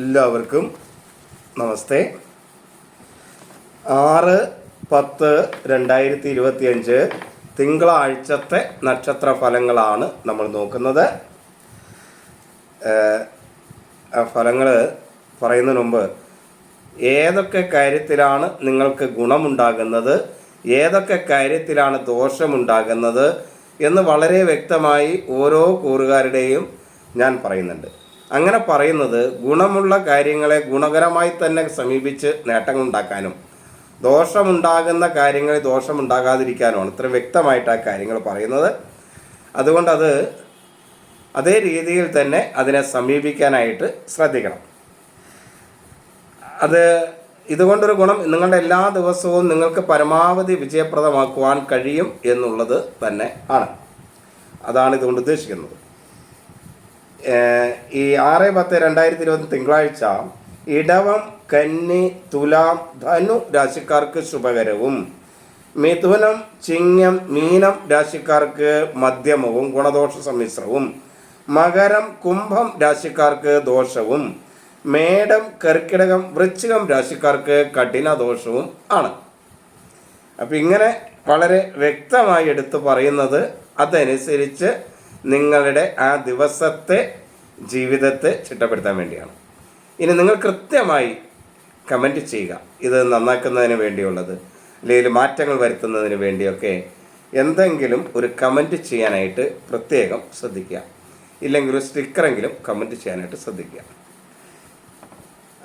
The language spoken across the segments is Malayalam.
എല്ലാവർക്കും നമസ്തേ. ആറ് പത്ത് രണ്ടായിരത്തി ഇരുപത്തിയഞ്ച് തിങ്കളാഴ്ചത്തെ നക്ഷത്ര ഫലങ്ങളാണ് നമ്മൾ നോക്കുന്നത്. ഫലങ്ങൾ പറയുന്നതിന് മുമ്പ് ഏതൊക്കെ കാര്യത്തിലാണ് നിങ്ങൾക്ക് ഗുണമുണ്ടാകുന്നത്? ഏതൊക്കെ കാര്യത്തിലാണ് ദോഷമുണ്ടാകുന്നത്? എന്ന് വളരെ വ്യക്തമായി ഓരോ കൂറുകാരുടെയും ഞാൻ പറയുന്നുണ്ട്. അങ്ങനെ പറയുന്നത് ഗുണമുള്ള കാര്യങ്ങളെ ഗുണകരമായി തന്നെ സമീപിച്ച് നേട്ടങ്ങൾ ഉണ്ടാക്കാനും ദോഷമുണ്ടാകുന്ന കാര്യങ്ങളിൽ ദോഷമുണ്ടാകാതിരിക്കാനുമാണ് ഇത്ര വ്യക്തമായിട്ട് ആ കാര്യങ്ങൾ പറയുന്നത്. അതുകൊണ്ട് അത് അതേ രീതിയിൽ തന്നെ അതിനെ സമീപിക്കാനായിട്ട് ശ്രദ്ധിക്കണം. അത് ഇതുകൊണ്ടൊരു ഗുണം നിങ്ങളുടെ എല്ലാ ദിവസവും നിങ്ങൾക്ക് പരമാവധി വിജയപ്രദമാക്കുവാൻ കഴിയും എന്നുള്ളത് തന്നെ ആണ്. അതാണ് ഇതുകൊണ്ട് ഉദ്ദേശിക്കുന്നത്. ഈ ആറ് പത്ത് രണ്ടായിരത്തി ഇരുപത്തി തിങ്കളാഴ്ച ഇടവം കന്നി തുലാം ധനു രാശിക്കാർക്ക് ശുഭകരവും. മിഥുനം ചിങ്ങം മീനം രാശിക്കാർക്ക് മധ്യമവും ഗുണദോഷ സമ്മിശ്രവും. മകരം കുംഭം രാശിക്കാർക്ക് ദോഷവും. മേടം കർക്കിടകം വൃശ്ചികം രാശിക്കാർക്ക് കഠിന ദോഷവും ആണ്. അപ്പം ഇങ്ങനെ വളരെ വ്യക്തമായി എടുത്തു പറയുന്നത് അതനുസരിച്ച് നിങ്ങളുടെ ആ ദിവസത്തെ ജീവിതത്തെ ചിട്ടപ്പെടുത്താൻ വേണ്ടിയാണ്. ഇനി നിങ്ങൾ കൃത്യമായി കമന്റ് ചെയ്യുക. ഇത് നന്നാക്കുന്നതിന് വേണ്ടിയുള്ളത് അല്ലെങ്കിൽ മാറ്റങ്ങൾ വരുത്തുന്നതിന് വേണ്ടിയൊക്കെ എന്തെങ്കിലും ഒരു കമന്റ് ചെയ്യാനായിട്ട് പ്രത്യേകം ശ്രദ്ധിക്കുക. ഇല്ലെങ്കിൽ ഒരു സ്റ്റിക്കറെങ്കിലും കമന്റ് ചെയ്യാനായിട്ട് ശ്രദ്ധിക്കുക.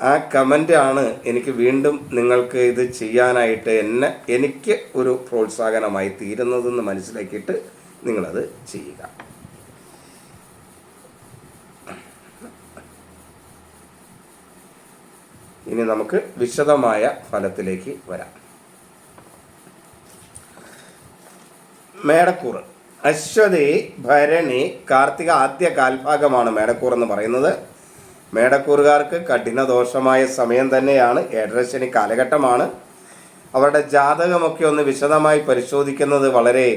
ആ കമന്റ് ആണ് എനിക്ക് വീണ്ടും നിങ്ങൾക്ക് ഇത് ചെയ്യാനായിട്ട് എന്നെ എനിക്ക് ഒരു പ്രോത്സാഹനമായി തീരുന്നതെന്ന് മനസ്സിലാക്കിയിട്ട് നിങ്ങളത് ചെയ്യുക. ഇനി നമുക്ക് വിശദമായ ഫലത്തിലേക്ക് വരാം. മേടക്കൂറ്. അശ്വതി ഭരണി കാർത്തിക ആദ്യ കാൽഭാഗമാണ് മേടക്കൂർ എന്ന് പറയുന്നത്. മേടക്കൂറുകാർക്ക് കഠിന ദോഷമായ സമയം തന്നെയാണ് ഏഴരശനി കാലഘട്ടമാണ്. അവരുടെ ജാതകമൊക്കെ ഒന്ന് വിശദമായി പരിശോധിക്കുന്നത് വളരെ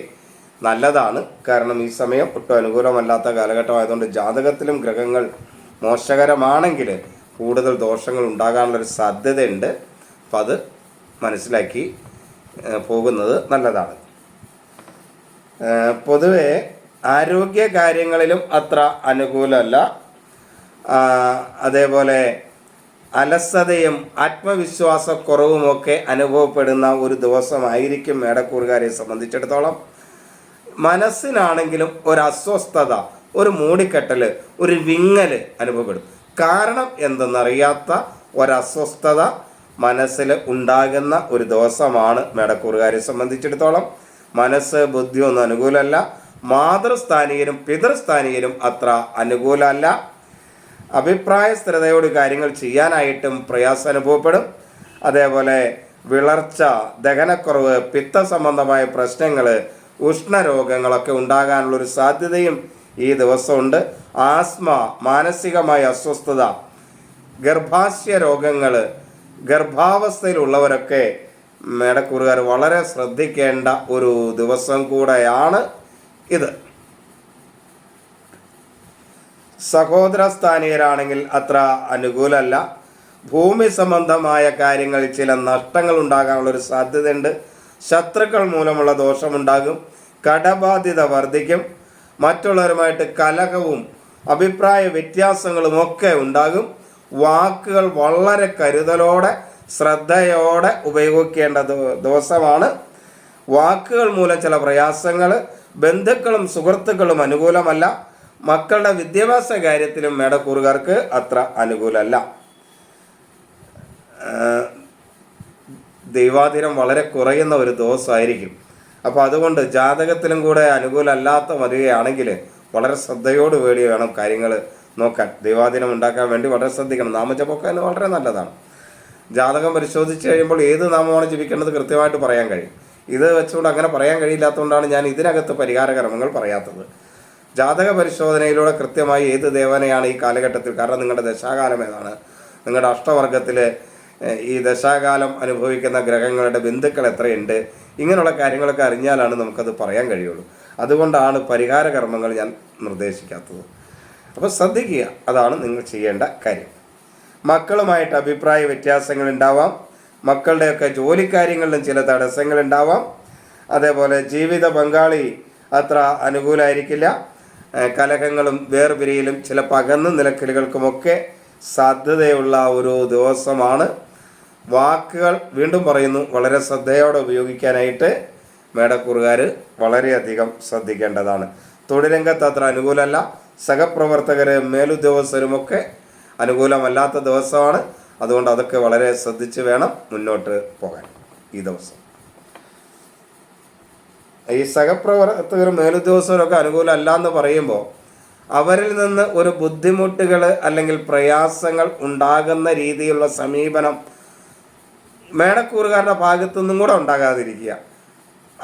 നല്ലതാണ്. കാരണം ഈ സമയം ഒട്ടും അനുകൂലമല്ലാത്ത കാലഘട്ടമായതുകൊണ്ട് ജാതകത്തിലും ഗ്രഹങ്ങൾ മോശകരമാണെങ്കിൽ കൂടുതൽ ദോഷങ്ങൾ ഉണ്ടാകാനുള്ളൊരു സാധ്യതയുണ്ട്. അപ്പം അത് മനസ്സിലാക്കി പോകുന്നത് നല്ലതാണ്. പൊതുവേ പൊതുവെ ആരോഗ്യ കാര്യങ്ങളിലും അത്ര അനുകൂലമല്ല. അതേപോലെ അലസതയും ആത്മവിശ്വാസക്കുറവുമൊക്കെ അനുഭവപ്പെടുന്ന ഒരു ദിവസമായിരിക്കും മേടക്കൂറുകാരെ സംബന്ധിച്ചിടത്തോളം. മനസ്സിനാണെങ്കിലും ഒരു അസ്വസ്ഥത ഒരു മൂടിക്കെട്ടൽ ഒരു വിങ്ങൽ അനുഭവപ്പെടും. കാരണം എന്തെന്നറിയാത്ത ഒരസ്വസ്ഥത മനസ്സിൽ ഉണ്ടാകുന്ന ഒരു ദിവസമാണ് മേടക്കൂറുകാരെ സംബന്ധിച്ചിടത്തോളം. മനസ്സ് ബുദ്ധി ഒന്നും അനുകൂലമല്ല. മാതൃസ്ഥാനീയരും പിതൃസ്ഥാനീയരും അത്ര അനുകൂലമല്ല. അഭിപ്രായ സ്ഥിരതയോട് കാര്യങ്ങൾ ചെയ്യാനായിട്ടും പ്രയാസം അനുഭവപ്പെടും. അതേപോലെ വിളർച്ച ദഹനക്കുറവ് പിത്ത സംബന്ധമായ പ്രശ്നങ്ങൾ ഉഷ്ണരോഗങ്ങളൊക്കെ ഉണ്ടാകാനുള്ളൊരു സാധ്യതയും ഈ ദിവസമുണ്ട്. ആസ്മ മാനസികമായ അസ്വസ്ഥത ഗർഭാശയ രോഗങ്ങൾ ഗർഭാവസ്ഥയിലുള്ളവരൊക്കെ മേടക്കൂറുകാർ വളരെ ശ്രദ്ധിക്കേണ്ട ഒരു ദിവസം കൂടെയാണ് ഇത്. സഹോദര സ്ഥാനീയരാണെങ്കിൽ അത്ര അനുകൂലമല്ല ഭൂമി സംബന്ധമായ കാര്യങ്ങളിൽ ചില നഷ്ടങ്ങൾ ഉണ്ടാകാനുള്ളൊരു സാധ്യതയുണ്ട്. ശത്രുക്കൾ മൂലമുള്ള ദോഷമുണ്ടാകും. കടബാധ്യത വർദ്ധിക്കും. മറ്റുള്ളവരുമായിട്ട് കലഹവും അഭിപ്രായ വ്യത്യാസങ്ങളും ഒക്കെ ഉണ്ടാകും. വാക്കുകൾ വളരെ കരുതലോടെ ശ്രദ്ധയോടെ ഉപയോഗിക്കേണ്ട ദിവ- ദിവസമാണ്. വാക്കുകൾ മൂലം ചില പ്രയാസങ്ങൾ ബന്ധുക്കളും സുഹൃത്തുക്കളും അനുകൂലമല്ല. മക്കളുടെ വിദ്യാഭ്യാസ കാര്യത്തിലും മേടക്കൂറുകാർക്ക് അത്ര അനുകൂലമല്ല. ദൈവാതിരം വളരെ കുറയുന്ന ഒരു ദിവസമായിരിക്കും. അപ്പോൾ അതുകൊണ്ട് ജാതകത്തിലും കൂടെ അനുകൂലമല്ലാത്ത വരികയാണെങ്കിൽ വളരെ ശ്രദ്ധയോട് വേണ്ടി വേണം കാര്യങ്ങൾ നോക്കാൻ. ദൈവാധീനം ഉണ്ടാക്കാൻ വേണ്ടി വളരെ ശ്രദ്ധിക്കണം. നാമജപമൊക്കെ അതിന് വളരെ നല്ലതാണ്. ജാതകം പരിശോധിച്ച് കഴിയുമ്പോൾ ഏത് നാമമാണ് ജപിക്കേണ്ടത് കൃത്യമായിട്ട് പറയാൻ കഴിയും. ഇത് വെച്ചുകൊണ്ട് അങ്ങനെ പറയാൻ കഴിയില്ലാത്തതുകൊണ്ടാണ് ഞാൻ ഇതിനകത്ത് പരിഹാര കർമ്മങ്ങൾ പറയാത്തത്. ജാതക പരിശോധനയിലൂടെ കൃത്യമായി ഏത് ദേവനെയാണ് ഈ കാലഘട്ടത്തിൽ കാരണം നിങ്ങളുടെ ദശാകാലം ഏതാണ്? നിങ്ങളുടെ അഷ്ടവർഗത്തിൽ ഈ ദശാകാലം അനുഭവിക്കുന്ന ഗ്രഹങ്ങളുടെ ബന്ധുക്കൾ എത്രയുണ്ട്? ഇങ്ങനെയുള്ള കാര്യങ്ങളൊക്കെ അറിഞ്ഞാലാണ് നമുക്കത് പറയാൻ കഴിയുള്ളൂ. അതുകൊണ്ടാണ് പരിഹാര കർമ്മങ്ങൾ ഞാൻ നിർദ്ദേശിക്കാത്തത്. അപ്പോൾ ശ്രദ്ധിക്കുക അതാണ് നിങ്ങൾ ചെയ്യേണ്ട കാര്യം. മക്കളുമായിട്ട് അഭിപ്രായ വ്യത്യാസങ്ങൾ ഉണ്ടാവാം. മക്കളുടെയൊക്കെ ജോലിക്കാര്യങ്ങളിലും ചില തടസ്സങ്ങൾ ഉണ്ടാവാം. അതേപോലെ ജീവിത പങ്കാളി അത്ര അനുകൂലമായിരിക്കില്ല കലഹങ്ങളും വേർപിരിയിലും ചില പകന്നു നിലക്കലുകൾക്കുമൊക്കെ സാധ്യതയുള്ള ഒരു ദിവസമാണ് വാക്കുകൾ വീണ്ടും പറയുന്നു. വളരെ ശ്രദ്ധയോടെ ഉപയോഗിക്കാനായിട്ട് മേടക്കൂറുകാർ വളരെയധികം ശ്രദ്ധിക്കേണ്ടതാണ്. തൊഴിലംഗത്ത് അത്ര അനുകൂലമല്ല. സഹപ്രവർത്തകർ മേലുദ്യോഗസ്ഥരുമൊക്കെ അനുകൂലമല്ലാത്ത ദിവസമാണ്. അതുകൊണ്ട് അതൊക്കെ വളരെ ശ്രദ്ധിച്ച് വേണം മുന്നോട്ട് പോകാൻ ഈ ദിവസം. ഈ സഹപ്രവർത്തകരും മേലുദ്യോഗസ്ഥരൊക്കെ അനുകൂലമല്ല എന്ന് പറയുമ്പോൾ അവരിൽ നിന്ന് ഒരു ബുദ്ധിമുട്ടുകൾ അല്ലെങ്കിൽ പ്രയാസങ്ങൾ ഉണ്ടാകുന്ന രീതിയിലുള്ള സമീപനം മേടക്കൂറുകാരുടെ ഭാഗത്തു നിന്നും കൂടെ ഉണ്ടാകാതിരിക്കുക.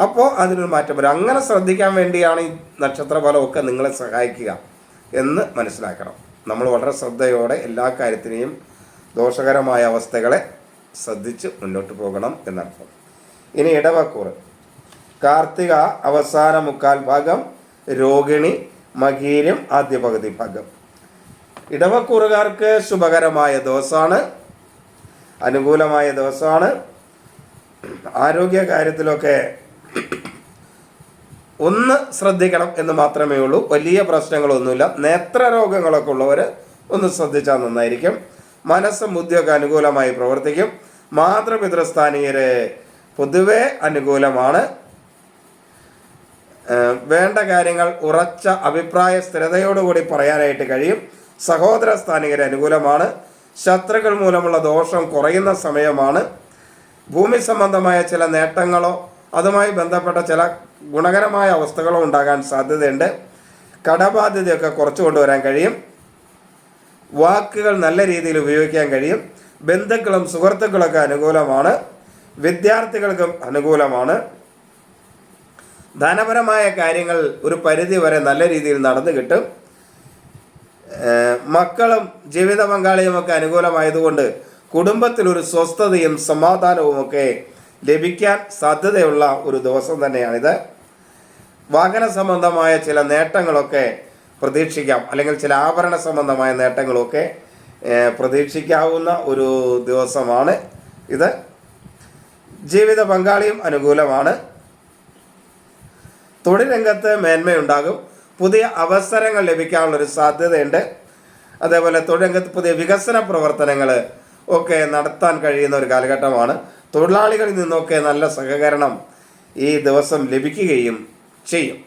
അപ്പോൾ അതിനൊരു മാറ്റം വരും. അങ്ങനെ ശ്രദ്ധിക്കാൻ വേണ്ടിയാണ് ഈ നക്ഷത്ര ഫലമൊക്കെ നിങ്ങളെ സഹായിക്കുക എന്ന് മനസ്സിലാക്കണം. നമ്മൾ വളരെ ശ്രദ്ധയോടെ എല്ലാ കാര്യത്തിനെയും ദോഷകരമായ അവസ്ഥകളെ ശ്രദ്ധിച്ച് മുന്നോട്ട് പോകണം എന്നർത്ഥം. ഇനി ഇടവക്കൂറ്. കാർത്തിക അവസാന മുക്കാൽ ഭാഗം രോഹിണി മകീരം ആദ്യ പകുതി ഭാഗം. ഇടവക്കൂറുകാർക്ക് ശുഭകരമായ ദിവസമാണ്. അനുകൂലമായ ദിവസമാണ്. ആരോഗ്യ കാര്യത്തിലൊക്കെ ഒന്ന് ശ്രദ്ധിക്കണം എന്ന് മാത്രമേ ഉള്ളൂ. വലിയ പ്രശ്നങ്ങളൊന്നുമില്ല. നേത്രരോഗങ്ങളൊക്കെ ഉള്ളവർ ഒന്ന് ശ്രദ്ധിച്ചാൽ നന്നായിരിക്കും. മനസ്സും ബുദ്ധിയൊക്കെ അനുകൂലമായി പ്രവർത്തിക്കും. മാതൃപിതൃസ്ഥാനീയരെ പൊതുവെ അനുകൂലമാണ്. വേണ്ട കാര്യങ്ങൾ ഉറച്ച അഭിപ്രായ സ്ഥിരതയോടുകൂടി പറയാനായിട്ട് കഴിയും. സഹോദര സ്ഥാനികരെ അനുകൂലമാണ്. ശത്രുക്കൾ മൂലമുള്ള ദോഷം കുറയുന്ന സമയമാണ്. ഭൂമി സംബന്ധമായ ചില നേട്ടങ്ങളോ അതുമായി ബന്ധപ്പെട്ട ചില ഗുണകരമായ അവസ്ഥകളോ ഉണ്ടാകാൻ സാധ്യതയുണ്ട്. കടബാധ്യതയൊക്കെ കുറച്ചു കൊണ്ടുവരാൻ കഴിയും. വാക്കുകൾ നല്ല രീതിയിൽ ഉപയോഗിക്കാൻ കഴിയും. ബന്ധുക്കളും സുഹൃത്തുക്കളൊക്കെ അനുകൂലമാണ്. വിദ്യാർത്ഥികൾക്കും അനുകൂലമാണ്. ധനപരമായ കാര്യങ്ങൾ ഒരു പരിധി വരെ നല്ല രീതിയിൽ നടന്നു കിട്ടും. മക്കളും ജീവിത പങ്കാളിയും ഒക്കെ അനുകൂലമായതുകൊണ്ട് കുടുംബത്തിൽ ഒരു സ്വസ്ഥതയും സമാധാനവും ഒക്കെ ലഭിക്കാൻ സാധ്യതയുള്ള ഒരു ദിവസം തന്നെയാണിത്. വാഹന സംബന്ധമായ ചില നേട്ടങ്ങളൊക്കെ പ്രതീക്ഷിക്കാം. അല്ലെങ്കിൽ ചില ആഭരണ സംബന്ധമായ നേട്ടങ്ങളൊക്കെ പ്രതീക്ഷിക്കാവുന്ന ഒരു ദിവസമാണ് ഇത്. ജീവിത പങ്കാളിയും അനുകൂലമാണ്. തൊഴിൽ രംഗത്ത് മേന്മയുണ്ടാകും. പുതിയ അവസരങ്ങൾ ലഭിക്കാനുള്ളൊരു സാധ്യതയുണ്ട്. അതേപോലെ തൊഴിലംഗത്ത് പുതിയ വികസന പ്രവർത്തനങ്ങൾ ഒക്കെ നടത്താൻ കഴിയുന്ന ഒരു കാലഘട്ടമാണ്. തൊഴിലാളികളിൽ നിന്നൊക്കെ നല്ല സഹകരണം ഈ ദിവസം ലഭിക്കുകയും ചെയ്യും.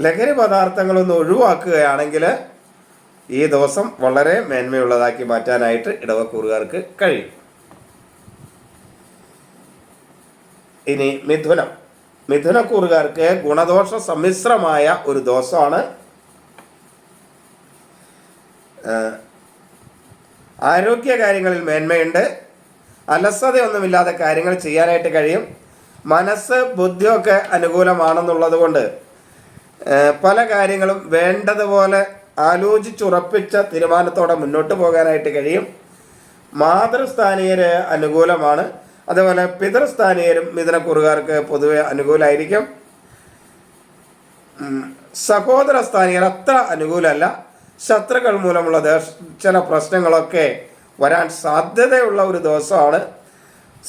ലഹരി പദാർത്ഥങ്ങളൊന്ന് ഒഴിവാക്കുകയാണെങ്കിൽ ഈ ദിവസം വളരെ മേന്മയുള്ളതാക്കി മാറ്റാനായിട്ട് ഇടവക്കൂറുകാർക്ക് കഴിയും. ഇനി മിഥുനം. മിഥുനക്കൂറുകാർക്ക് ഗുണദോഷ സമ്മിശ്രമായ ഒരു ദോഷമാണ്. ആരോഗ്യ കാര്യങ്ങളിൽ മേന്മയുണ്ട്. അലസതയൊന്നുമില്ലാതെ കാര്യങ്ങൾ ചെയ്യാനായിട്ട് കഴിയും. മനസ്സ് ബുദ്ധിയൊക്കെ അനുകൂലമാണെന്നുള്ളത് കൊണ്ട് പല കാര്യങ്ങളും വേണ്ടതുപോലെ ആലോചിച്ചുറപ്പിച്ച തീരുമാനത്തോടെ മുന്നോട്ട് പോകാനായിട്ട് കഴിയും. മാതൃസ്ഥാനീയര് അനുകൂലമാണ്. അതുപോലെ പിതൃസ്ഥാനീയരും മിഥുനക്കുറുകാർക്ക് പൊതുവെ അനുകൂലമായിരിക്കും സഹോദര സ്ഥാനീയർ അത്ര അനുകൂലമല്ല. ശത്രുക്കൾ മൂലമുള്ള ചില പ്രശ്നങ്ങളൊക്കെ വരാൻ സാധ്യതയുള്ള ഒരു ദിവസമാണ്.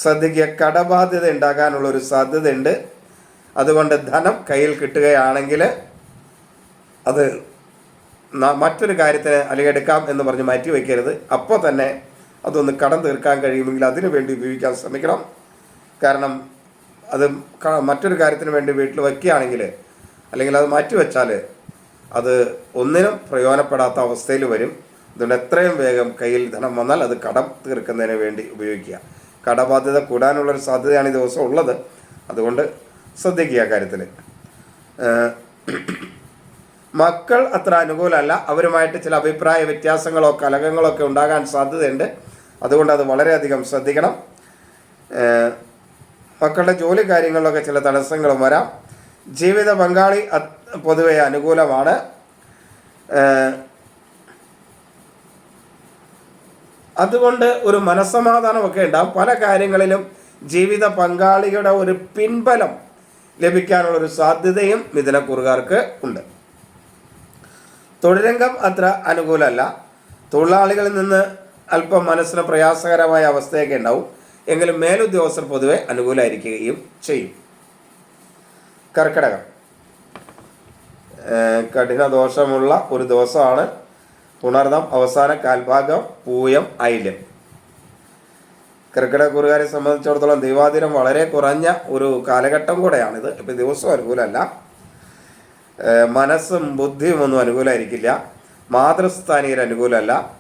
ശ്രദ്ധിക്കുക കടബാധ്യത ഉണ്ടാകാനുള്ള ഒരു സാധ്യതയുണ്ട്. അതുകൊണ്ട് ധനം കയ്യിൽ കിട്ടുകയാണെങ്കിൽ അത് മറ്റൊരു കാര്യത്തിന് എടുക്കാം എന്ന് പറഞ്ഞ് മാറ്റി വയ്ക്കരുത്. അപ്പോൾ തന്നെ അതൊന്ന് കടം തീർക്കാൻ കഴിയുമെങ്കിൽ അതിനു വേണ്ടി ഉപയോഗിക്കാൻ ശ്രമിക്കണം. കാരണം അത് മറ്റൊരു കാര്യത്തിന് വേണ്ടി വീട്ടിൽ വയ്ക്കുകയാണെങ്കിൽ അല്ലെങ്കിൽ അത് മാറ്റിവെച്ചാൽ അത് ഒന്നിനും പ്രയോജനപ്പെടാത്ത അവസ്ഥയിൽ വരും. അതുകൊണ്ട് എത്രയും വേഗം കയ്യിൽ ധനം വന്നാൽ അത് കടം തീർക്കുന്നതിന് വേണ്ടി ഉപയോഗിക്കുക. കടബാധ്യത കൂടാനുള്ളൊരു സാധ്യതയാണ് ഈ ദിവസം ഉള്ളത്. അതുകൊണ്ട് ശ്രദ്ധിക്കുക കാര്യത്തിൽ. മക്കൾ അത്ര അനുകൂലമല്ല. അവരുമായിട്ട് ചില അഭിപ്രായ വ്യത്യാസങ്ങളോ കലഹങ്ങളോ ഒക്കെ ഉണ്ടാകാൻ സാധ്യതയുണ്ട്. അതുകൊണ്ട് അത് വളരെയധികം ശ്രദ്ധിക്കണം. മക്കളുടെ ജോലി കാര്യങ്ങളിലൊക്കെ ചില തടസ്സങ്ങളും വരാം. ജീവിത പങ്കാളി പൊതുവെ അനുകൂലമാണ്. അതുകൊണ്ട് ഒരു മനസ്സമാധാനമൊക്കെ ഉണ്ടാകും പല കാര്യങ്ങളിലും ജീവിത പങ്കാളിയുടെ ഒരു പിൻബലം ലഭിക്കാനുള്ള ഒരു സാധ്യതയും മിഥുനക്കുറുകാർക്ക് ഉണ്ട്. തൊഴിൽ രംഗം അത്ര അനുകൂലമല്ല. തൊഴിലാളികളിൽ നിന്ന് അല്പം മനസ്സിന് പ്രയാസകരമായ അവസ്ഥയൊക്കെ ഉണ്ടാവും. എങ്കിലും മേലുദ്യോഗസ്ഥർ പൊതുവെ അനുകൂലമായിരിക്കുകയും ചെയ്യും. കർക്കിടകം. കഠിന ദോഷമുള്ള ഒരു ദിവസമാണ് പുണർദം അവസാന കാൽഭാഗം പൂയം ഐല്യം കർക്കിടകക്കുറുകാരെ സംബന്ധിച്ചിടത്തോളം ദൈവാതിരം വളരെ കുറഞ്ഞ ഒരു കാലഘട്ടം കൂടെയാണിത്. ഇപ്പം ദിവസം അനുകൂലമല്ല. മനസ്സും ബുദ്ധിയും ഒന്നും അനുകൂലമായിരിക്കില്ല മാതൃസ്ഥാനീയർ അനുകൂലമല്ല.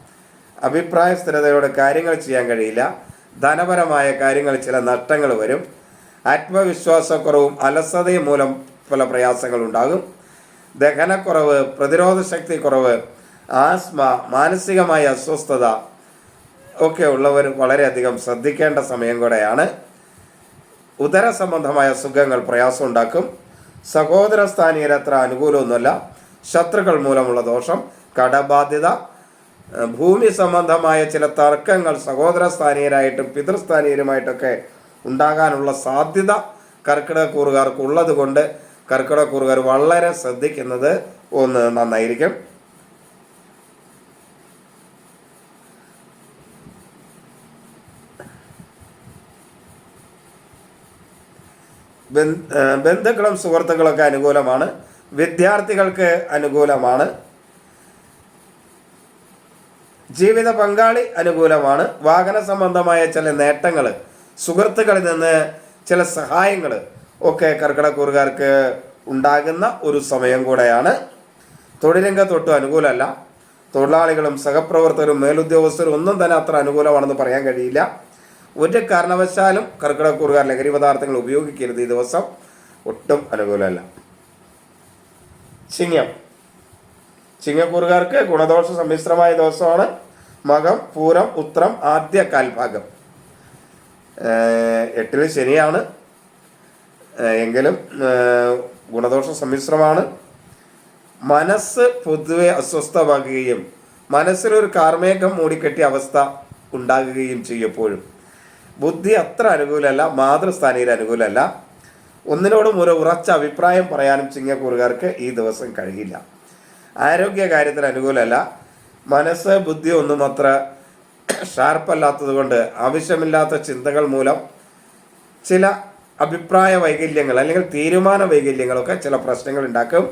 അഭിപ്രായ സ്ഥിരതയോടെ കാര്യങ്ങൾ ചെയ്യാൻ കഴിയില്ല. ധനപരമായ കാര്യങ്ങൾ ചില നഷ്ടങ്ങൾ വരും. ആത്മവിശ്വാസക്കുറവും അലസതയും മൂലം പല പ്രയാസങ്ങളുണ്ടാകും ദഹനക്കുറവ് പ്രതിരോധ ശക്തി കുറവ് ആസ്മ മാനസികമായ അസ്വസ്ഥത ഒക്കെ ഉള്ളവർ വളരെയധികം ശ്രദ്ധിക്കേണ്ട സമയം കൂടെയാണ്. ഉദര സംബന്ധമായ സുഖങ്ങൾ പ്രയാസം ഉണ്ടാക്കും. സഹോദര സ്ഥാനീയർ അത്ര അനുകൂലമൊന്നുമല്ല. ശത്രുക്കൾ മൂലമുള്ള ദോഷം കടബാധ്യത ഭൂമി സംബന്ധമായ ചില തർക്കങ്ങൾ സഹോദര സ്ഥാനീയരായിട്ടും പിതൃസ്ഥാനീയരുമായിട്ടൊക്കെ ഉണ്ടാകാനുള്ള സാധ്യത കർക്കിടകക്കൂറുകാർക്ക് ഉള്ളത് കൊണ്ട് കർക്കിടകക്കൂറുകാർ വളരെ ശ്രദ്ധിക്കുന്നത് ഒന്ന് നന്നായിരിക്കും. ബന്ധുക്കളും സുഹൃത്തുക്കളൊക്കെ അനുകൂലമാണ്. വിദ്യാർത്ഥികൾക്ക് അനുകൂലമാണ്. ജീവിത പങ്കാളി അനുകൂലമാണ്. വാഹന സംബന്ധമായ ചില നേട്ടങ്ങൾ സുഹൃത്തുക്കളിൽ നിന്ന് ചില സഹായങ്ങൾ ഒക്കെ കർക്കിടക്കൂറുകാർക്ക് ഉണ്ടാകുന്ന ഒരു സമയം കൂടെയാണ്. തൊഴിലംഗത്തൊട്ടും അനുകൂലമല്ല. തൊഴിലാളികളും സഹപ്രവർത്തകരും മേലുദ്യോഗസ്ഥരും ഒന്നും തന്നെ അത്ര അനുകൂലമാണെന്ന് പറയാൻ കഴിയില്ല. ഒരു കാരണവശാലും കർക്കിടക്കൂറുകാർ ലഹരി പദാർത്ഥങ്ങൾ ഉപയോഗിക്കരുത് ഈ ദിവസം. ഒട്ടും അനുകൂലമല്ല. ചിങ്ങം. ചിങ്ങക്കൂറുകാർക്ക് ഗുണദോഷ സമ്മിശ്രമായ ദിവസമാണ്. മകം പൂരം ഉത്രം ആദ്യ കാൽഭാഗം. എട്ടിൽ ശനിയാണ്. എങ്കിലും ഗുണദോഷ സമ്മിശ്രമാണ്. മനസ്സ് പൊതുവെ അസ്വസ്ഥമാകുകയും മനസ്സിലൊരു കാർമേഘം മൂടിക്കെട്ടിയ അവസ്ഥ ഉണ്ടാകുകയും ചെയ്യും എപ്പോഴും. ബുദ്ധി അത്ര അനുകൂലമല്ല മാതൃസ്ഥാനയിൽ അനുകൂലമല്ല. ഒന്നിനോടും ഒരു ഉറച്ച അഭിപ്രായം പറയാനും ചിങ്ങക്കൂറുകാർക്ക് ഈ ദിവസം കഴിയില്ല. ആരോഗ്യ കാര്യത്തിന് അനുകൂലമല്ല. മനസ്സ് ബുദ്ധി ഒന്നും അത്ര ഷാർപ്പല്ലാത്തത് കൊണ്ട് ആവശ്യമില്ലാത്ത ചിന്തകൾ മൂലം ചില അഭിപ്രായ വൈകല്യങ്ങൾ അല്ലെങ്കിൽ തീരുമാന വൈകല്യങ്ങളൊക്കെ ചില പ്രശ്നങ്ങൾ ഉണ്ടാക്കും.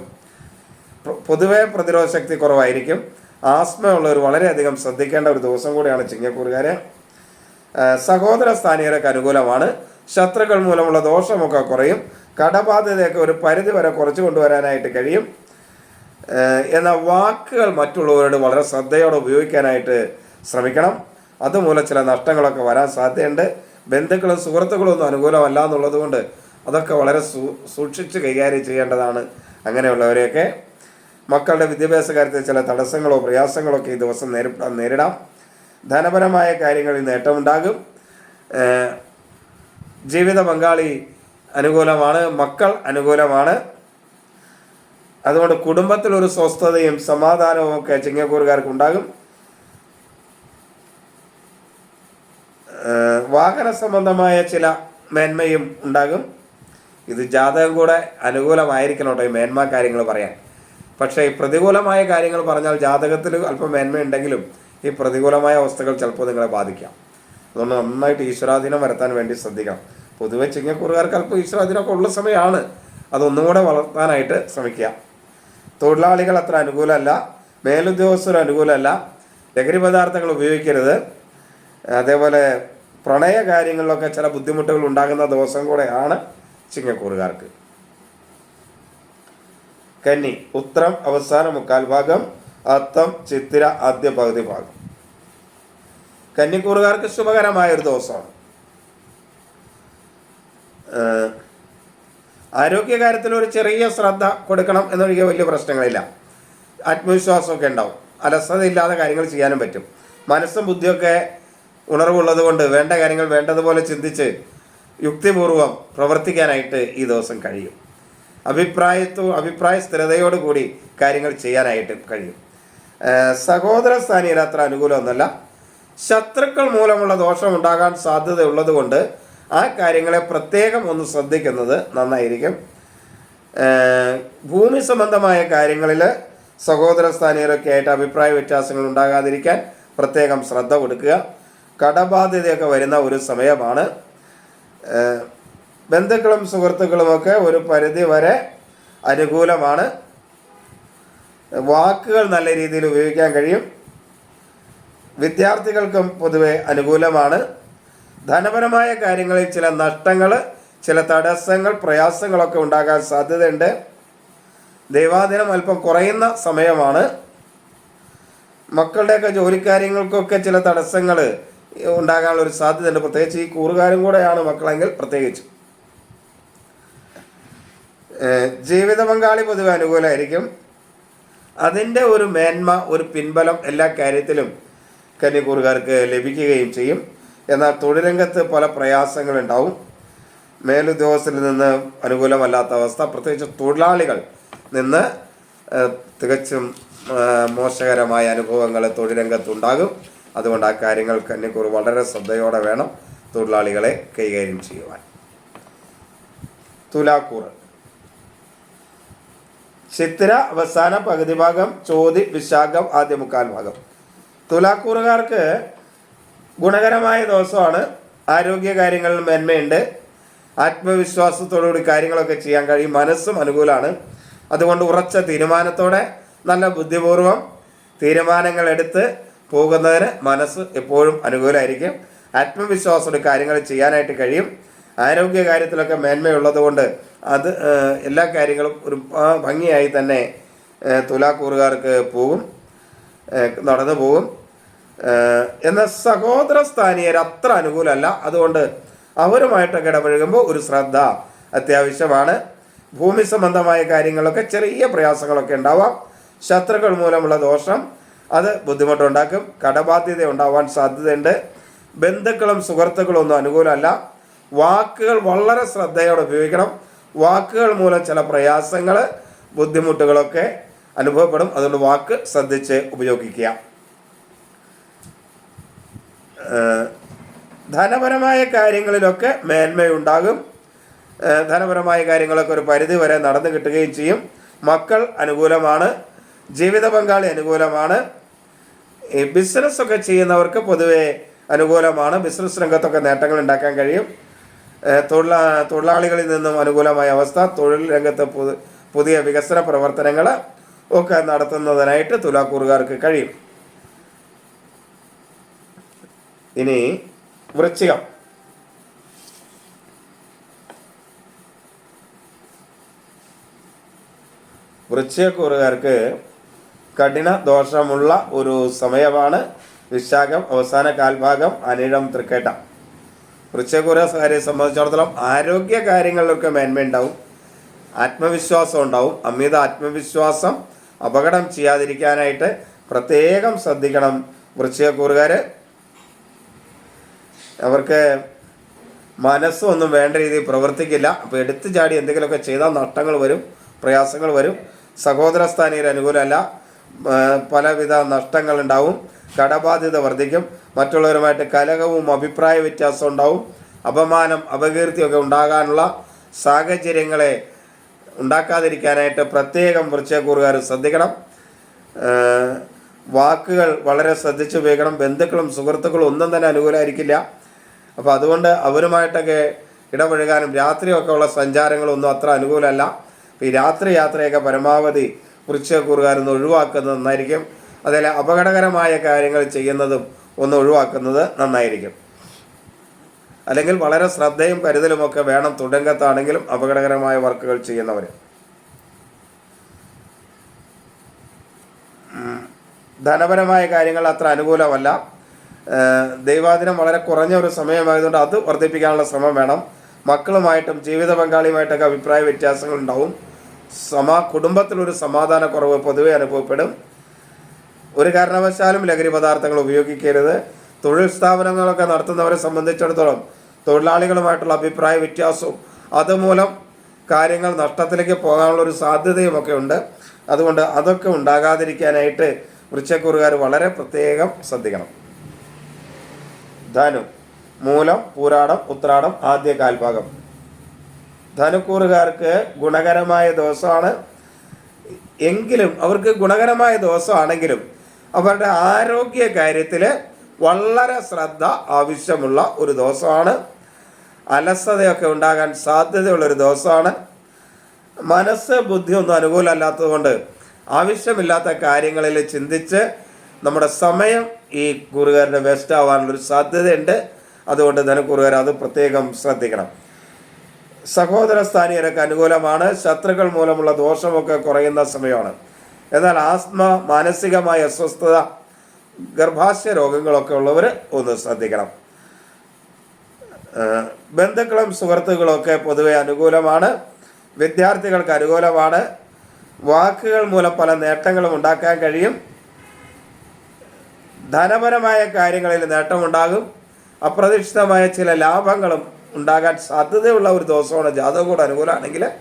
പൊതുവേ പ്രതിരോധ ശക്തി കുറവായിരിക്കും ആസ്മയുള്ളവർ വളരെയധികം ശ്രദ്ധിക്കേണ്ട ഒരു ദിവസം കൂടിയാണ് ചിങ്ങക്കൂറുകാരെ. സഹോദര സ്ഥാനീയർക്ക് അനുകൂലമാണ്. ശത്രുക്കൾ മൂലമുള്ള ദോഷമൊക്കെ കുറയും. കടബാധ്യതയൊക്കെ ഒരു പരിധി വരെ കുറച്ച് കൊണ്ടുവരാനായിട്ട് കഴിയും. എന്ന എന്നാൽ വാക്കുകൾ മറ്റുള്ളവരോട് വളരെ ശ്രദ്ധയോടെ ഉപയോഗിക്കാനായിട്ട് ശ്രമിക്കണം. അതുമൂലം ചില നഷ്ടങ്ങളൊക്കെ വരാൻ സാധ്യതയുണ്ട്. ബന്ധുക്കളും സുഹൃത്തുക്കളും ഒന്നും അനുകൂലമല്ല എന്നുള്ളതുകൊണ്ട് അതൊക്കെ വളരെ സൂക്ഷിച്ച് കൈകാര്യം ചെയ്യേണ്ടതാണ് അങ്ങനെയുള്ളവരെയൊക്കെ. മക്കളുടെ വിദ്യാഭ്യാസ കാര്യത്തിൽ ചില തടസ്സങ്ങളോ പ്രയാസങ്ങളോ ഒക്കെ ഈ ദിവസം നേരിടാം. ധനപരമായ കാര്യങ്ങളിൽ നേട്ടമുണ്ടാകും. ജീവിത പങ്കാളി അനുകൂലമാണ് മക്കൾ അനുകൂലമാണ്. അതുകൊണ്ട് കുടുംബത്തിൽ ഒരു സ്വസ്ഥതയും സമാധാനവും ഒക്കെ ചിങ്ങക്കൂറുകാർക്ക് ഉണ്ടാകും വാഹന സംബന്ധമായ ചില മേന്മയും ഉണ്ടാകും. ഇത് ജാതകം കൂടെ അനുകൂലമായിരിക്കണം കേട്ടോ ഈ മേന്മ കാര്യങ്ങൾ പറയാൻ. പക്ഷേ പ്രതികൂലമായ കാര്യങ്ങൾ പറഞ്ഞാൽ ജാതകത്തിൽ അല്പം മേന്മയുണ്ടെങ്കിലും ഈ പ്രതികൂലമായ അവസ്ഥകൾ ചിലപ്പോൾ നിങ്ങളെ ബാധിക്കാം. അതുകൊണ്ട് നന്നായിട്ട് ഈശ്വരാധീനം വരുത്താൻ വേണ്ടി ശ്രദ്ധിക്കണം. പൊതുവെ ചിങ്ങക്കൂറുകാർക്ക് അല്പം ഈശ്വരാധീനമൊക്കെ ഉള്ള സമയമാണ്. അതൊന്നും കൂടെ വളർത്താനായിട്ട് ശ്രമിക്കുക. തൊഴിലാളികൾ അത്ര അനുകൂലമല്ല. മേലുദ്യോഗസ്ഥർ അനുകൂലമല്ല. ലഹരി പദാർത്ഥങ്ങൾ ഉപയോഗിക്കരുത്. അതേപോലെ പ്രണയ കാര്യങ്ങളിലൊക്കെ ചില ബുദ്ധിമുട്ടുകൾ ഉണ്ടാകുന്ന ദിവസം കൂടെയാണ് ചിങ്ങക്കൂറുകാർക്ക്. കന്നി ഉത്തരം അവസാന മുക്കാൽ ഭാഗം. അത്തം ചിത്തിര ആദ്യ പകുതി ഭാഗം. കന്നിക്കൂറുകാർക്ക് ശുഭകരമായ ഒരു ദിവസമാണ്. ആരോഗ്യകാര്യത്തിൽ ഒരു ചെറിയ ശ്രദ്ധ കൊടുക്കണം എന്നൊഴികെ വലിയ പ്രശ്നങ്ങളില്ല. ആത്മവിശ്വാസമൊക്കെ ഉണ്ടാവും. അലസതയില്ലാതെ കാര്യങ്ങൾ ചെയ്യാനും പറ്റും. മനസ്സും ബുദ്ധിയൊക്കെ ഉണർവുള്ളത് കൊണ്ട് വേണ്ട കാര്യങ്ങൾ വേണ്ടതുപോലെ ചിന്തിച്ച് യുക്തിപൂർവം പ്രവർത്തിക്കാനായിട്ട് ഈ ദിവസം കഴിയും. അഭിപ്രായത്തോ അഭിപ്രായ സ്ഥിരതയോടുകൂടി കാര്യങ്ങൾ ചെയ്യാനായിട്ട് കഴിയും. സഹോദര സ്ഥാനീയർ അത്ര അനുകൂലമൊന്നുമല്ല. ശത്രുക്കൾ മൂലമുള്ള ദോഷം ഉണ്ടാകാൻ സാധ്യതയുള്ളത് കൊണ്ട് ആ കാര്യങ്ങളെ പ്രത്യേകം ഒന്ന് ശ്രദ്ധിക്കുന്നത് നന്നായിരിക്കും. ഭൂമി സംബന്ധമായ കാര്യങ്ങളിൽ സഹോദര സ്ഥാനീയരൊക്കെ ആയിട്ട് അഭിപ്രായ വ്യത്യാസങ്ങൾ ഉണ്ടാകാതിരിക്കാൻ പ്രത്യേകം ശ്രദ്ധ കൊടുക്കുക. കടബാധ്യതയൊക്കെ വരുന്ന ഒരു സമയമാണ്. ബന്ധുക്കളും സുഹൃത്തുക്കളുമൊക്കെ ഒരു പരിധി വരെ അനുകൂലമാണ്. വാക്കുകൾ നല്ല രീതിയിൽ ഉപയോഗിക്കാൻ കഴിയും. വിദ്യാർത്ഥികൾക്കും പൊതുവെ അനുകൂലമാണ്. ധനപരമായ കാര്യങ്ങളിൽ ചില നഷ്ടങ്ങൾ ചില തടസ്സങ്ങൾ പ്രയാസങ്ങളൊക്കെ ഉണ്ടാകാൻ സാധ്യതയുണ്ട്. ദൈവാദിനം അല്പം കുറയുന്ന സമയമാണ്. മക്കളുടെയൊക്കെ ജോലിക്കാര്യങ്ങൾക്കൊക്കെ ചില തടസ്സങ്ങൾ ഉണ്ടാകാനുള്ള ഒരു സാധ്യതയുണ്ട്. പ്രത്യേകിച്ച് ഈ കൂറുകാരും കൂടെയാണ് മക്കളെങ്കിൽ പ്രത്യേകിച്ച്. ജീവിത പങ്കാളി പൊതുവെ അനുകൂലമായിരിക്കും. അതിന്റെ ഒരു മേന്മ ഒരു പിൻബലം എല്ലാ കാര്യത്തിലും കന്നിക്കൂറുകാർക്ക് ലഭിക്കുകയും ചെയ്യും. എന്നാൽ തൊഴിലംഗത്ത് പല പ്രയാസങ്ങളുണ്ടാവും. മേലുദ്യോഗസ്ഥരിൽ നിന്ന് അനുകൂലമല്ലാത്ത അവസ്ഥ. പ്രത്യേകിച്ച് തൊഴിലാളികൾ നിന്ന് തികച്ചും മോശകരമായ അനുഭവങ്ങൾ തൊഴിലംഗത്തുണ്ടാകും. അതുകൊണ്ട് ആ കാര്യങ്ങൾ കന്നിക്കൂർ വളരെ ശ്രദ്ധയോടെ വേണം തൊഴിലാളികളെ കൈകാര്യം ചെയ്യുവാൻ. തുലാക്കൂറ് ചിത്തിര അവസാന പകുതി ഭാഗം ചോതി വിശാഖം ആദ്യ മുക്കാൽ ഭാഗം. തുലാക്കൂറുകാർക്ക് ഗുണകരമായ ദിവസമാണ്. ആരോഗ്യ കാര്യങ്ങളിൽ മേന്മയുണ്ട്. ആത്മവിശ്വാസത്തോടുകൂടി കാര്യങ്ങളൊക്കെ ചെയ്യാൻ കഴിയും. മനസ്സും അനുകൂലമാണ്. അതുകൊണ്ട് ഉറച്ച തീരുമാനത്തോടെ നല്ല ബുദ്ധിപൂർവം തീരുമാനങ്ങൾ എടുത്ത് പോകുന്നതിന് മനസ്സ് എപ്പോഴും അനുകൂലമായിരിക്കും. ആത്മവിശ്വാസത്തോടെ കാര്യങ്ങൾ ചെയ്യാനായിട്ട് കഴിയും. ആരോഗ്യ കാര്യത്തിലൊക്കെ മേന്മയുള്ളത് കൊണ്ട് അത് എല്ലാ കാര്യങ്ങളും ഒരു ഭംഗിയായി തന്നെ തുലാക്കൂറുകാർക്ക് പോകും നടന്നു പോകും എന്ന സഹോദര സ്ഥാനീയർ അത്ര അനുകൂലമല്ല. അതുകൊണ്ട് അവരുമായിട്ടൊക്കെ ഇടപഴകുമ്പോൾ ഒരു ശ്രദ്ധ അത്യാവശ്യമാണ്. ഭൂമി സംബന്ധമായ കാര്യങ്ങളൊക്കെ ചെറിയ പ്രയാസങ്ങളൊക്കെ ഉണ്ടാവാം. ശത്രുക്കൾ മൂലമുള്ള ദോഷം അത് ബുദ്ധിമുട്ടുണ്ടാക്കും. കടബാധ്യത ഉണ്ടാവാൻ സാധ്യതയുണ്ട്. ബന്ധുക്കളും സുഹൃത്തുക്കളും ഒന്നും അനുകൂലമല്ല. വാക്കുകൾ വളരെ ശ്രദ്ധയോടെ ഉപയോഗിക്കണം. വാക്കുകൾ മൂലം ചില പ്രയാസങ്ങൾ ബുദ്ധിമുട്ടുകളൊക്കെ അനുഭവപ്പെടും. അതുകൊണ്ട് വാക്ക് ശ്രദ്ധിച്ച് ഉപയോഗിക്കുക. ധനപരമായ കാര്യങ്ങളിലൊക്കെ മേന്മയുണ്ടാകും. ധനപരമായ കാര്യങ്ങളൊക്കെ ഒരു പരിധി വരെ നടന്നു കിട്ടുകയും ചെയ്യും. മക്കൾ അനുകൂലമാണ്. ജീവിത പങ്കാളി അനുകൂലമാണ്. ബിസിനസ്സൊക്കെ ചെയ്യുന്നവർക്ക് പൊതുവെ അനുകൂലമാണ്. ബിസിനസ് രംഗത്തൊക്കെ നേട്ടങ്ങൾ ഉണ്ടാക്കാൻ കഴിയും. തൊഴിലാ തൊഴിലാളികളിൽ നിന്നും അനുകൂലമായ അവസ്ഥ തൊഴിൽ രംഗത്ത് പുതു- പുതിയ വികസന പ്രവർത്തനങ്ങൾ ഒക്കെ നടത്തുന്നതിനായിട്ട് തുലാക്കൂറുകാർക്ക് കഴിയും. ഇനി വൃശ്ചികം. വൃശ്ചികക്കൂറുകാർക്ക് കഠിന ദോഷമുള്ള ഒരു സമയമാണ് വിശാഖം അവസാന കാൽഭാഗം അനിഴം തൃക്കേട്ട. വൃശ്ചികക്കൂറുകാരെ സംബന്ധിച്ചിടത്തോളം ആരോഗ്യ കാര്യങ്ങളിലൊക്കെ മേന്മയുണ്ടാവും ആത്മവിശ്വാസം ഉണ്ടാവും. അമിത ആത്മവിശ്വാസം അപകടം ചെയ്യാതിരിക്കാനായിട്ട് പ്രത്യേകം ശ്രദ്ധിക്കണം വൃശ്ചികക്കൂറുകാർ അവർക്ക് മനസ്സൊന്നും വേണ്ട രീതിയിൽ പ്രവർത്തിക്കില്ല. അപ്പോൾ എടുത്തു ചാടി എന്തെങ്കിലുമൊക്കെ ചെയ്താൽ നഷ്ടങ്ങൾ വരും പ്രയാസങ്ങൾ വരും. സഹോദര സ്ഥാനീയർ അനുകൂലമല്ല പലവിധ നഷ്ടങ്ങൾ ഉണ്ടാവും കടബാധ്യത വർദ്ധിക്കും. മറ്റുള്ളവരുമായിട്ട് കലഹവും അഭിപ്രായ വ്യത്യാസം ഉണ്ടാവും. അപമാനം അപകീർത്തിയൊക്കെ ഉണ്ടാകാനുള്ള സാഹചര്യങ്ങളെ ഉണ്ടാക്കാതിരിക്കാനായിട്ട് പ്രത്യേകം വൃക്ഷക്കൂറുകാർ ശ്രദ്ധിക്കണം. വാക്കുകൾ വളരെ ശ്രദ്ധിച്ച് ഉപയോഗിക്കണം. ബന്ധുക്കളും സുഹൃത്തുക്കളും ഒന്നും തന്നെ അനുകൂലമായിരിക്കില്ല. അപ്പോൾ അതുകൊണ്ട് അവരുമായിട്ടൊക്കെ ഇടപഴകാനും രാത്രിയൊക്കെ ഉള്ള സഞ്ചാരങ്ങളൊന്നും അത്ര അനുകൂലമല്ല. ഈ രാത്രി യാത്രയൊക്കെ പരമാവധി വൃശ്ചയക്കൂറുകാരൊന്ന് ഒഴിവാക്കുന്നത് നന്നായിരിക്കും. അതേപോലെ അപകടകരമായ കാര്യങ്ങൾ ചെയ്യുന്നതും ഒന്ന് ഒഴിവാക്കുന്നത് നന്നായിരിക്കും. അല്ലെങ്കിൽ വളരെ ശ്രദ്ധയും കരുതലുമൊക്കെ വേണം തുടങ്കത്താണെങ്കിലും അപകടകരമായ വർക്കുകൾ ചെയ്യുന്നവർ. ധനപരമായ കാര്യങ്ങൾ അത്ര അനുകൂലമല്ല. ദൈവാദിനം വളരെ കുറഞ്ഞ ഒരു സമയമായതുകൊണ്ട് അത് വർദ്ധിപ്പിക്കാനുള്ള ശ്രമം വേണം. മക്കളുമായിട്ടും ജീവിത പങ്കാളിയുമായിട്ടൊക്കെ അഭിപ്രായ വ്യത്യാസങ്ങൾ ഉണ്ടാവും സമാ കുടുംബത്തിലൊരു സമാധാനക്കുറവ് പൊതുവെ അനുഭവപ്പെടും. ഒരു കാരണവശാലും ലഹരി പദാർത്ഥങ്ങൾ ഉപയോഗിക്കരുത്. തൊഴിൽ സ്ഥാപനങ്ങളൊക്കെ നടത്തുന്നവരെ സംബന്ധിച്ചിടത്തോളം തൊഴിലാളികളുമായിട്ടുള്ള അഭിപ്രായ വ്യത്യാസവും അതുമൂലം കാര്യങ്ങൾ നഷ്ടത്തിലേക്ക് പോകാനുള്ള ഒരു സാധ്യതയുമൊക്കെ ഉണ്ട്. അതുകൊണ്ട് അതൊക്കെ ഉണ്ടാകാതിരിക്കാനായിട്ട് വൃക്ഷക്കൂറുകാർ വളരെ പ്രത്യേകം ശ്രദ്ധിക്കണം. ധനു മൂലം പൂരാടം ഉത്രാടം ആദ്യ കാൽഭാഗം. ധനുക്കൂറുകാർക്ക് ഗുണകരമായ ദിവസമാണ്. എങ്കിലും അവർക്ക് ഗുണകരമായ ദിവസമാണെങ്കിലും അവരുടെ ആരോഗ്യ കാര്യത്തിൽ വളരെ ശ്രദ്ധ ആവശ്യമുള്ള ഒരു ദിവസമാണ്. അലസതയൊക്കെ ഉണ്ടാകാൻ സാധ്യതയുള്ളൊരു ദിവസമാണ്. മനസ്സ് ബുദ്ധി ഒന്നും അനുകൂലമല്ലാത്തതുകൊണ്ട് ആവശ്യമില്ലാത്ത കാര്യങ്ങളിൽ ചിന്തിച്ച് നമ്മുടെ സമയം ഈ കുറുകാരന്റെ വേസ്റ്റ് ആവാനുള്ളൊരു സാധ്യതയുണ്ട്. അതുകൊണ്ട് തന്നെ കുറുകാരൻ അത് പ്രത്യേകം ശ്രദ്ധിക്കണം. സഹോദര സ്ഥാനീയരൊക്കെ അനുകൂലമാണ്. ശത്രുക്കൾ മൂലമുള്ള ദോഷമൊക്കെ കുറയുന്ന സമയമാണ്. എന്നാൽ ആസ്മ മാനസികമായ അസ്വസ്ഥത ഗർഭാശയ രോഗങ്ങളൊക്കെ ഉള്ളവർ ഒന്ന് ശ്രദ്ധിക്കണം. ബന്ധുക്കളും സുഹൃത്തുക്കളും ഒക്കെ പൊതുവെ അനുകൂലമാണ്. വിദ്യാർത്ഥികൾക്ക് അനുകൂലമാണ്. വാക്കുകൾ മൂലം പല നേട്ടങ്ങളും ഉണ്ടാക്കാൻ കഴിയും. ധനപരമായ കാര്യങ്ങളിൽ നേട്ടമുണ്ടാകും. അപ്രതീക്ഷിതമായ ചില ലാഭങ്ങളും ഉണ്ടാകാൻ സാധ്യതയുള്ള ഒരു ദിവസമാണ് ജാതകം കൂടെ അനുകൂലമാണെങ്കിൽ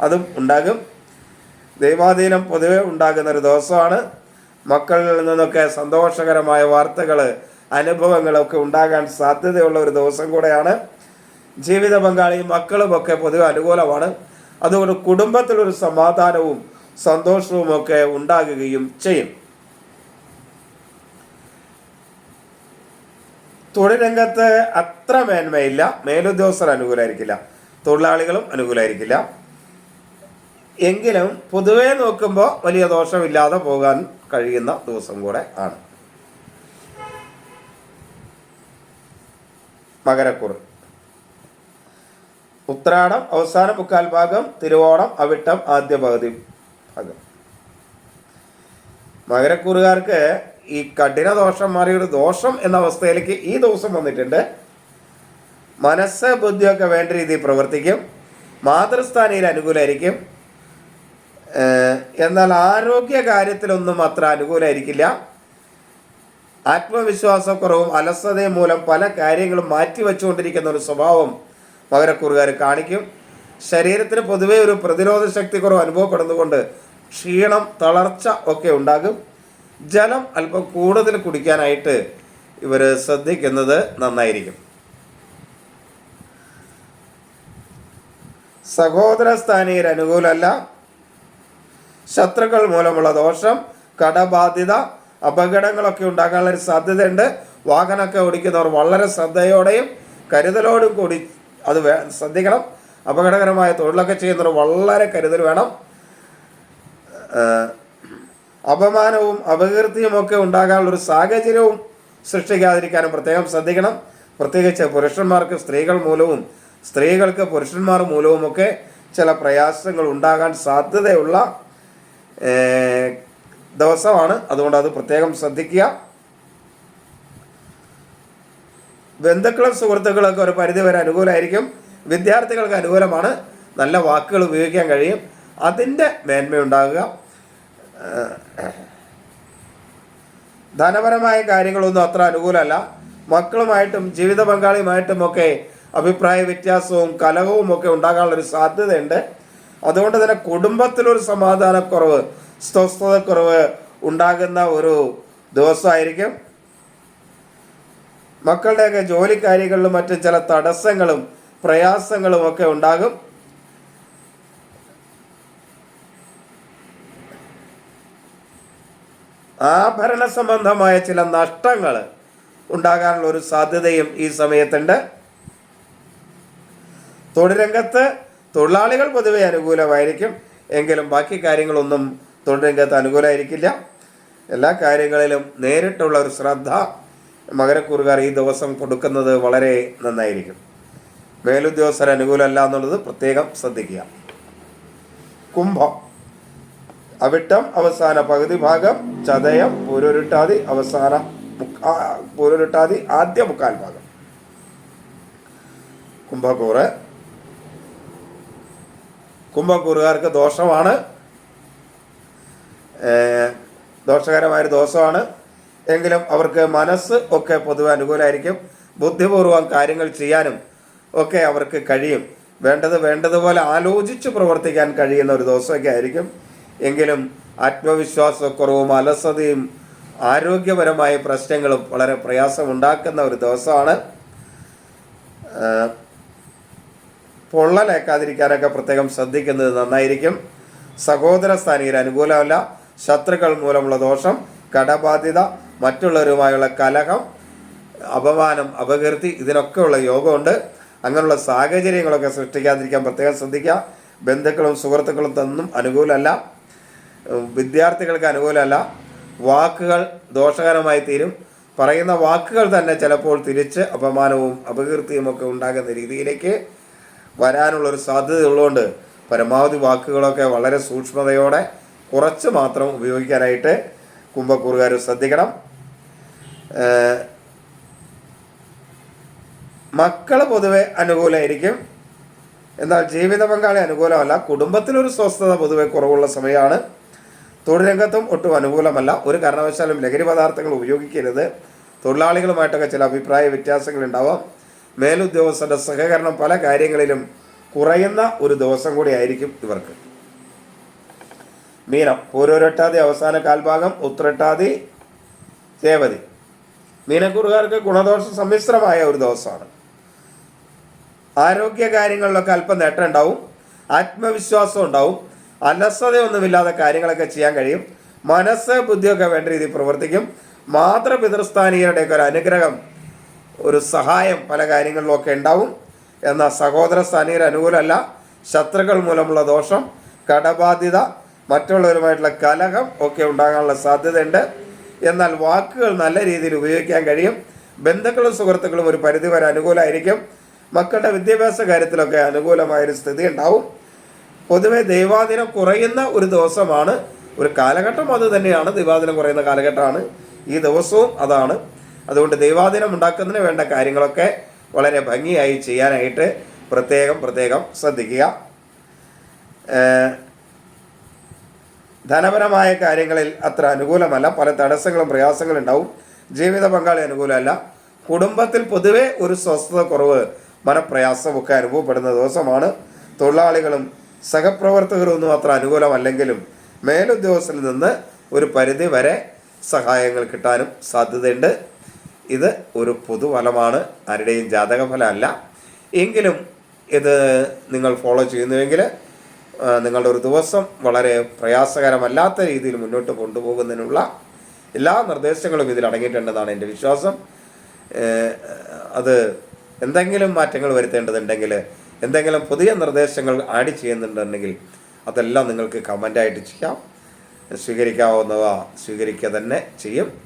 അതും ഉണ്ടാകും. ദൈവാധീനം പൊതുവെ ഉണ്ടാകുന്ന ഒരു ദിവസമാണ്. മക്കളിൽ നിന്നൊക്കെ സന്തോഷകരമായ വാർത്തകൾ അനുഭവങ്ങളൊക്കെ ഉണ്ടാകാൻ സാധ്യതയുള്ള ഒരു ദിവസം കൂടെയാണ്. ജീവിത പങ്കാളിയും മക്കളുമൊക്കെ പൊതുവെ അനുകൂലമാണ്. അതുകൊണ്ട് കുടുംബത്തിലൊരു സമാധാനവും സന്തോഷവും ഒക്കെ ഉണ്ടാകുകയും ചെയ്യും. തൊഴിൽ രംഗത്ത് അത്ര മേന്മയില്ല. മേലുദ്യോഗസ്ഥർ അനുകൂലമായിരിക്കില്ല തൊഴിലാളികളും അനുകൂലമായിരിക്കില്ല എങ്കിലും പൊതുവേ നോക്കുമ്പോൾ വലിയ ദോഷമില്ലാതെ പോകാൻ കഴിയുന്ന ദിവസം കൂടെ ആണ്. മകരക്കുറ്. ഉത്രാടം അവസാന മുക്കാൽ ഭാഗം തിരുവോണം അവിട്ടം ആദ്യ പകുതി ഭാഗം. മകരക്കൂറുകാർക്ക് ഈ കഠിന ദോഷം മാറിയൊരു ദോഷം എന്ന അവസ്ഥയിലേക്ക് ഈ ദിവസം വന്നിട്ടുണ്ട്. മനസ്സ് ബുദ്ധിയൊക്കെ വേണ്ട രീതിയിൽ പ്രവർത്തിക്കും. മാതൃസ്ഥാനയിൽ അനുകൂലമായിരിക്കും എന്നാൽ ആരോഗ്യ കാര്യത്തിലൊന്നും അത്ര അനുകൂലമായിരിക്കില്ല ആത്മവിശ്വാസക്കുറവും അലസതയും മൂലം പല കാര്യങ്ങളും മാറ്റിവെച്ചുകൊണ്ടിരിക്കുന്ന ഒരു സ്വഭാവം മകരക്കുറുകാർ കാണിക്കും. ശരീരത്തിന് പൊതുവേ ഒരു പ്രതിരോധ ശക്തി കുറവ് അനുഭവപ്പെടുന്നതുകൊണ്ട് ക്ഷീണം തളർച്ച ഒക്കെ ഉണ്ടാകും. ജലം അല്പം കൂടുതൽ കുടിക്കാനായിട്ട് ഇവർ ശ്രദ്ധിക്കുന്നത് നന്നായിരിക്കും. സഹോദര സ്ഥാനീയർ അനുകൂലമല്ല ശത്രുക്കൾ മൂലമുള്ള ദോഷം കടബാധ്യത അപകടങ്ങളൊക്കെ ഉണ്ടാകാനുള്ള ഒരു സാധ്യതയുണ്ട്. വാഹനമൊക്കെ ഓടിക്കുന്നവർ വളരെ ശ്രദ്ധയോടെയും കരുതലോടും കൂടി അത് വേ ശ്രദ്ധിക്കണം. അപകടകരമായ തൊഴിലൊക്കെ ചെയ്യുന്നവർ വളരെ കരുതൽ വേണം. അപമാനവും അപകീർത്തിയും ഒക്കെ ഉണ്ടാകാനുള്ളൊരു സാഹചര്യവും സൃഷ്ടിക്കാതിരിക്കാനും പ്രത്യേകം ശ്രദ്ധിക്കണം. പ്രത്യേകിച്ച് പുരുഷന്മാർക്ക് സ്ത്രീകൾ മൂലവും സ്ത്രീകൾക്ക് പുരുഷന്മാർ മൂലവുമൊക്കെ ചില പ്രയാസങ്ങൾ ഉണ്ടാകാൻ സാധ്യതയുള്ള ദിവസമാണ്. അതുകൊണ്ട് അത് പ്രത്യേകം ശ്രദ്ധിക്കുക. ബന്ധുക്കളും സുഹൃത്തുക്കളൊക്കെ ഒരു പരിധി വരെ അനുകൂലമായിരിക്കും വിദ്യാർത്ഥികൾക്ക് അനുകൂലമാണ്. നല്ല വാക്കുകൾ ഉപയോഗിക്കാൻ കഴിയും. അതിന്റെ മേന്മയുണ്ടാകുക. ധനപരമായ കാര്യങ്ങളൊന്നും അത്ര അനുകൂലമല്ല. മക്കളുമായിട്ടും ജീവിത പങ്കാളിയുമായിട്ടും ഒക്കെ അഭിപ്രായ വ്യത്യാസവും കലഹവും ഒക്കെ ഉണ്ടാകാനുള്ളൊരു സാധ്യതയുണ്ട്. അതുകൊണ്ട് തന്നെ കുടുംബത്തിലൊരു സമാധാനക്കുറവ് സ്വസ്ഥതക്കുറവ് ഉണ്ടാകുന്ന ഒരു ദിവസമായിരിക്കും. മക്കളുടെയൊക്കെ ജോലി കാര്യങ്ങളിലും മറ്റും ചില തടസ്സങ്ങളും പ്രയാസങ്ങളും ഒക്കെ ഉണ്ടാകും. ആഭരണ സംബന്ധമായ ചില നഷ്ടങ്ങൾ ഉണ്ടാകാനുള്ള ഒരു സാധ്യതയും ഈ സമയത്തുണ്ട്. തൊഴിൽ രംഗത്ത് തൊഴിലാളികൾ പൊതുവെ അനുകൂലമായിരിക്കും. എങ്കിലും ബാക്കി കാര്യങ്ങളൊന്നും തൊഴിൽ രംഗത്ത് അനുകൂലമായിരിക്കില്ല. എല്ലാ കാര്യങ്ങളിലും നേരിട്ടുള്ള ഒരു ശ്രദ്ധ മകരക്കൂറുകാർ ഈ ദിവസം കൊടുക്കുന്നത് വളരെ നന്നായിരിക്കും. മേലുദ്യോഗസ്ഥർ അനുകൂലമല്ല എന്നുള്ളത് പ്രത്യേകം ശ്രദ്ധിക്കുക. കുംഭം. അവിട്ടം അവസാന പകുതി ഭാഗം ചതയം പൂരൊരുട്ടാതി അവസാന പൂരൊരുട്ടാതി ആദ്യ മുക്കാൽ ഭാഗം. കുംഭക്കൂറ്. കുംഭക്കൂറുകാർക്ക് ദോഷമാണ്. ദോഷകരമായ ദോഷകരമായൊരു ദോഷമാണ്. എങ്കിലും അവർക്ക് മനസ്സ് ഒക്കെ പൊതുവെ അനുകൂലമായിരിക്കും ബുദ്ധിപൂർവം കാര്യങ്ങൾ ചെയ്യാനും ഒക്കെ അവർക്ക് കഴിയും. വേണ്ടത് വേണ്ടതുപോലെ ആലോചിച്ച് പ്രവർത്തിക്കാൻ കഴിയുന്ന ഒരു ദിവസമൊക്കെ ആയിരിക്കും. എങ്കിലും ആത്മവിശ്വാസക്കുറവും അലസതയും ആരോഗ്യപരമായ പ്രശ്നങ്ങളും വളരെ പ്രയാസമുണ്ടാക്കുന്ന ഒരു ദിവസമാണ് പൊള്ളലേക്കാതിരിക്കാനൊക്കെ പ്രത്യേകം ശ്രദ്ധിക്കുന്നത് നന്നായിരിക്കും. സഹോദര സ്ഥാനീയർ അനുകൂലമല്ല. ശത്രുക്കൾ മൂലമുള്ള ദോഷം കടബാധ്യത മറ്റുള്ളവരുമായുള്ള കലഹം അപമാനം അപകീർത്തി ഇതിനൊക്കെയുള്ള യോഗമുണ്ട്. അങ്ങനെയുള്ള സാഹചര്യങ്ങളൊക്കെ സൃഷ്ടിക്കാതിരിക്കാൻ പ്രത്യേകം ശ്രദ്ധിക്കുക. ബന്ധുക്കളും സുഹൃത്തുക്കളും തന്നും അനുകൂലമല്ല. വിദ്യാർത്ഥികൾക്ക് അനുകൂലമല്ല. വാക്കുകൾ ദോഷകരമായി തീരും. പറയുന്ന വാക്കുകൾ തന്നെ ചിലപ്പോൾ തിരിച്ച് അപമാനവും അപകീർത്തിയും ഒക്കെ ഉണ്ടാകുന്ന രീതിയിലേക്ക് വരാനുള്ളൊരു സാധ്യത ഉള്ളതുകൊണ്ട് പരമാവധി വാക്കുകളൊക്കെ വളരെ സൂക്ഷ്മതയോടെ കുറച്ച് മാത്രം ഉപയോഗിക്കാനായിട്ട് കുംഭക്കൂറുകാർ ശ്രദ്ധിക്കണം. മക്കൾ പൊതുവെ അനുകൂലമായിരിക്കും എന്നാൽ ജീവിത പങ്കാളി അനുകൂലമല്ല. കുടുംബത്തിലൊരു സ്വസ്ഥത പൊതുവെ കുറവുള്ള സമയമാണ്. തൊഴിൽ രംഗത്തും ഒട്ടും അനുകൂലമല്ല. ഒരു കാരണവശാലും ലഹരി പദാർത്ഥങ്ങൾ ഉപയോഗിക്കരുത്. തൊഴിലാളികളുമായിട്ടൊക്കെ ചില അഭിപ്രായ വ്യത്യാസങ്ങൾ ഉണ്ടാവാം മേലുദ്യോഗസ്ഥരുടെ സഹകരണം പല കാര്യങ്ങളിലും കുറയുന്ന ഒരു ദിവസം കൂടി ആയിരിക്കും ഇവർക്ക്. മീനം പൂരോരട്ടാതി അവസാന കാൽഭാഗം ഉത്രട്ടാതി രേവതി. മീനക്കൂറുകാർക്ക് ഗുണദോഷ സമ്മിശ്രമായ ഒരു ദിവസമാണ്. ആരോഗ്യ കാര്യങ്ങളിലൊക്കെ അല്പം നേട്ടം ഉണ്ടാവും ആത്മവിശ്വാസം ഉണ്ടാവും അലസതയൊന്നുമില്ലാതെ കാര്യങ്ങളൊക്കെ ചെയ്യാൻ കഴിയും മനസ്സ് ബുദ്ധിയൊക്കെ വേണ്ട രീതിയിൽ പ്രവർത്തിക്കും മാതൃപിതൃസ്ഥാനീയരുടെയൊക്കെ ഒരു അനുഗ്രഹം ഒരു സഹായം പല കാര്യങ്ങളിലൊക്കെ ഉണ്ടാവും. എന്നാൽ സഹോദര സ്ഥാനീയർ അനുകൂലമല്ല. ശത്രുക്കൾ മൂലമുള്ള ദോഷം കടബാധ്യത മറ്റുള്ളവരുമായിട്ടുള്ള കലഹം ഒക്കെ ഉണ്ടാകാനുള്ള സാധ്യതയുണ്ട്. എന്നാൽ വാക്കുകൾ നല്ല രീതിയിൽ ഉപയോഗിക്കാൻ കഴിയും. ബന്ധുക്കളും സുഹൃത്തുക്കളും ഒരു പരിധിവരെ അനുകൂലമായിരിക്കും. മക്കളുടെ വിദ്യാഭ്യാസ കാര്യത്തിലൊക്കെ അനുകൂലമായൊരു സ്ഥിതി ഉണ്ടാവും. പൊതുവെ ദൈവാദിനം കുറയുന്ന ഒരു ദിവസമാണ്. ഒരു കാലഘട്ടം അത് തന്നെയാണ്. ദൈവാദിനം കുറയുന്ന കാലഘട്ടമാണ്. ഈ ദിവസവും അതാണ്. അതുകൊണ്ട് ദൈവാദിനം ഉണ്ടാക്കുന്നതിന് വേണ്ട കാര്യങ്ങളൊക്കെ വളരെ ഭംഗിയായി ചെയ്യാനായിട്ട് പ്രത്യേകം പ്രത്യേകം ശ്രദ്ധിക്കുക. ധനപരമായ കാര്യങ്ങളിൽ അത്ര അനുകൂലമല്ല. പല തടസ്സങ്ങളും പ്രയാസങ്ങളും ഉണ്ടാവും. ജീവിത പങ്കാളി അനുകൂലമല്ല. കുടുംബത്തിൽ പൊതുവെ ഒരു സ്വസ്ഥത കുറവ് മനപ്രയാസമൊക്കെ അനുഭവപ്പെടുന്ന ദിവസമാണ്. തൊഴിലാളികളും സഹപ്രവർത്തകരും ഒന്നും അത്ര അനുകൂലമല്ലെങ്കിലും മേലുദ്യോഗസ്ഥരിൽ നിന്ന് ഒരു പരിധി വരെ സഹായങ്ങൾ കിട്ടാനും സാധ്യതയുണ്ട്. ഇത് ഒരു പൊതുഫലമാണ് ആരുടെയും ജാതകഫലമല്ല. എങ്കിലും ഇത് നിങ്ങൾ ഫോളോ ചെയ്യുന്നുവെങ്കിൽ നിങ്ങളുടെ ഒരു ദിവസം വളരെ പ്രയാസകരമല്ലാത്ത രീതിയിൽ മുന്നോട്ട് കൊണ്ടുപോകുന്നതിനുള്ള എല്ലാ നിർദ്ദേശങ്ങളും ഇതിൽ അടങ്ങിയിട്ടുണ്ടെന്നാണ് എന്റെ വിശ്വാസം. അത് എന്തെങ്കിലും മാറ്റങ്ങൾ വരുത്തേണ്ടതുണ്ടെങ്കിൽ എന്തെങ്കിലും പുതിയ നിർദ്ദേശങ്ങൾ ആഡ് ചെയ്യുന്നുണ്ടെങ്കിൽ അതെല്ലാം നിങ്ങൾക്ക് കമന്റായിട്ട് ചെയ്യാം. സ്വീകരിക്കാവുന്നവ സ്വീകരിക്കുക തന്നെ ചെയ്യും.